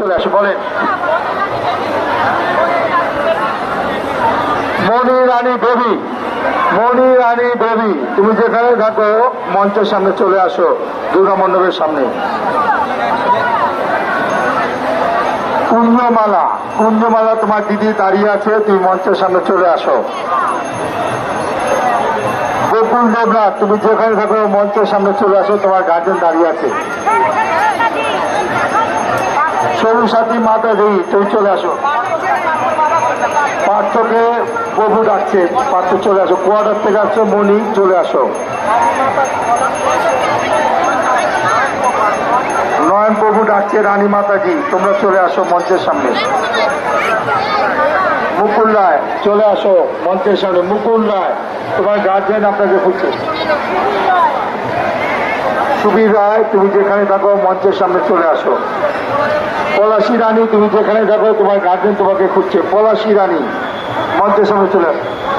চলে আসো, বলেন। মণি রানী দেবী, মণি রানী দেবী, তুমি যেখানে থাকো, মঞ্চের সামনে চলে আসো, দুর্গা মণ্ডপের সামনে। কুঞ্জমালা কুঞ্জমালা তোমার দিদি দাঁড়িয়ে আছে, তুমি মঞ্চের সামনে চলে আসো। গোকুল দেবনাথ তুমি যেখানে থাকো, মঞ্চের সামনে চলে আসো, তোমার গার্জেন দাঁড়িয়ে আছে। সরু সাথী মাতা দেবী তুমি চলে আসো। পার্থকে প্রভু ডাকছে, পার্থ চলে আসো। কোয়ার্টার থেকে আসছো, মণি চলে আসো। নয়ন প্রভু ডাকছে, রানী মাতাজি, তোমরা চলে আসো মঞ্চের সামনে। মুকুল রায়, চলে আসো মঞ্চের সামনে। মুকুল রায়, তোমার গার্জেন আপনাকে খুঁজছে। সুবীর রায়, তুমি যেখানে থাকো মঞ্চের সামনে চলে আসো। পলাশী রানী তুমি যেখানে দেখো তোমার গার্জেন তোমাকে খুঁজছে। পলাশি রানী মঞ্চের সামনে চলে